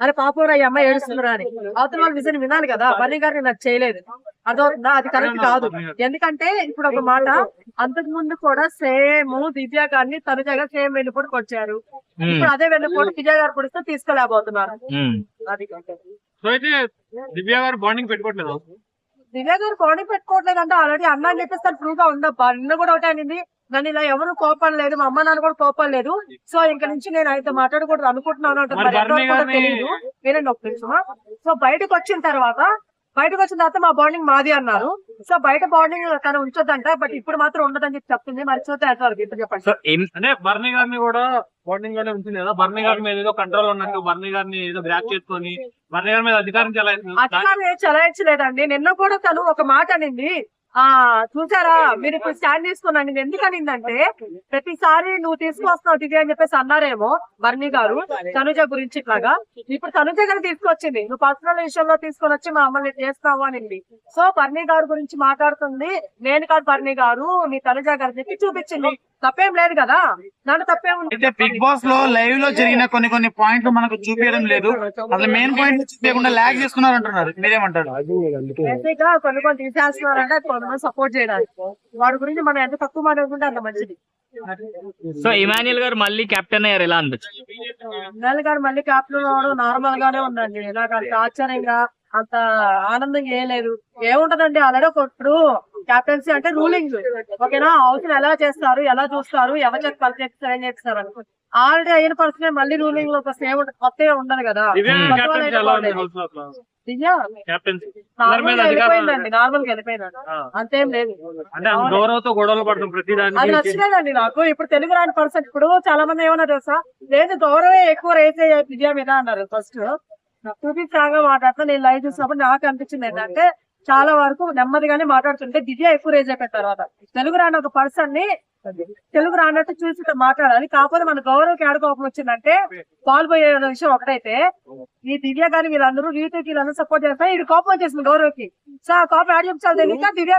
అరే పాపూర ఈ అమ్మాయి ఏడుస్తున్నారు అని. అవతల వాళ్ళ విజన్ వినాలి కదా. బన్నీ గారిని నాకు చేయలేదు. అదవుతుందా అది కరెక్ట్ కాదు. ఎందుకంటే ఇప్పుడు ఒక మాట అంతకు ముందు కూడా సేమ్ దివ్య గారిని తనుజ గారు సేమ్ వెన్నుపోటుకు వచ్చారు ఇప్పుడు అదే వెన్నుపోటు దివ్య గారు పొడిస్తే తీసుకోలేకపోతున్నారు అది దివ్య గారు బాండింగ్ పెట్టుకోవట్లేదు? దివ్య గారు బాడీ పెట్టుకోవట్లేదు అంటే ఆల్రెడీ అన్న అని చెప్పేసి ప్రూవ్గా ఉందబ్బా. నిన్న కూడా ఒకటే అనింది. నన్ను ఇలా ఎవరు కోపం లేదు మా అమ్మ నాన్న కూడా కోపం లేదు. సో ఇంక నుంచి నేను అయితే మాట్లాడకూడదు అనుకుంటున్నాను అంటే తెలియదు వినండి ఒక సో బయటకు వచ్చిన తర్వాత బయటకు వచ్చిన తర్వాత మా బాండింగ్ మాది అన్నారు. సో బయట బాండింగ్ తను ఉంచొద్దంట బట్ ఇప్పుడు మాత్రం ఉండదని చెప్పి చెప్తుంది మరి ఇప్పుడు చెప్పండి. అంటే బర్నీ గారిని కూడా బాండింగ్ గానే ఉంటుంది కదా. బర్నీ గారి మీద ఏదో కంట్రోల్ ఉన్నట్టు బర్నీ గారిని ఏదో గ్రాప్ చేసుకొని బర్నీ గారి మీద అధికారం ఏం చలాయించలేదండి. నిన్న కూడా తను ఒక మాట అనింది. ఆ చూసారా? మీరు ఇప్పుడు స్టాండ్ తీసుకున్నాను ఎందుకు అనిందంటే ప్రతిసారి నువ్వు తీసుకొస్తున్నావు దివ్య అని చెప్పేసి అన్నారేమో బర్ణి గారు తనుజ గురించి ఇట్లాగా. ఇప్పుడు తనుజ గారు తీసుకొచ్చింది. నువ్వు పర్సనల్ విషయంలో తీసుకొని వచ్చి మా అమ్మల్ని చేస్తావు అనింది. సో బర్ణి గారు గురించి మాట్లాడుతుంది. నేను కాదు బర్ణి గారు నీ తనుజ గారు చెప్పి చూపించింది. తప్పేం లేదు కదా? అయితే బిగ్ బాస్లో లైవ్లో జరిగిన కొన్ని కొన్ని పాయింట్లు మనకు చూపించడం లేదు. అసలు మెయిన్ పాయింట్ చూపించకుండా లాగ్ చేస్తున్నారు అంటున్నారు. మీరేమంటారు? కొన్ని కొన్ని తీసేస్తున్నారంటే కొంతమంది సపోర్ట్ చేయడానికి. వాడి గురించి మనం ఎంత తక్కువ మాట్లాడుకుంటే అంత మంచిది. సో ఇమాన్యుల్ గారు మళ్ళీ కెప్టెన్ అయ్యారు ఎలా అనిపించింది? ఇన్నాళ్ళు గారు మళ్ళీ క్యాప్టెన్ అవడం నార్మల్ గానే ఉందండి. అంత ఆశ్చర్యంగా అంత ఆనందంగా ఏం లేదు. ఏముంటదండి? ఆల్రెడీ ఇప్పుడు క్యాప్టెన్సీ అంటే రూలింగ్ ఓకేనా? హౌస్ ఎలా చేస్తారు? ఎలా చూస్తారు? ఎవరు చేసి పని చేస్తారు? ఏం చేస్తారు? అని. ఆల్రెడీ అయిన పర్సన్ మళ్ళీ రూలింగ్లో వస్తే ఏముంటది కొత్తగా ఉండదు కదా. కొత్త నార్మల్ వెళ్ళిపోయిందండి వెళ్ళిపోయిందండి. అంతేం లేదు. అది నచ్చలేదండి నాకు. ఇప్పుడు తెలుగు రాని పర్సన్ ఇప్పుడు చాలా మంది ఏమన్నా తెలుసా? లేదు గౌరవం ఎక్కువ రేస్ అయ్యాయి విజయ మీద అన్నారు. ఫస్ట్ చూపి సాగా మాట్లాడుతా నేను లైవ్ చూసినప్పుడు నాకు అనిపించింది ఏంటంటే చాలా వరకు నెమ్మదిగానే మాట్లాడుతుంటే దివ్య ఎక్కువ రేజ్ అయిపోయిన తర్వాత తెలుగు రాని ఒక పర్సన్ని తెలుగు రానట్టు చూసి మాట్లాడాలి. కాకపోతే మన గౌరవకి ఏడ కోపం వచ్చిందంటే పాల్పోయే విషయం ఒకటైతే ఈ దివ్య గారి వీళ్ళందరూ రీతికి వీళ్ళందరూ సపోర్ట్ చేస్తారు ఇది కోపం వచ్చేసింది గౌరవకి. సో ఆ కోపం యాడ్ చెప్తారు తెలియక దివ్య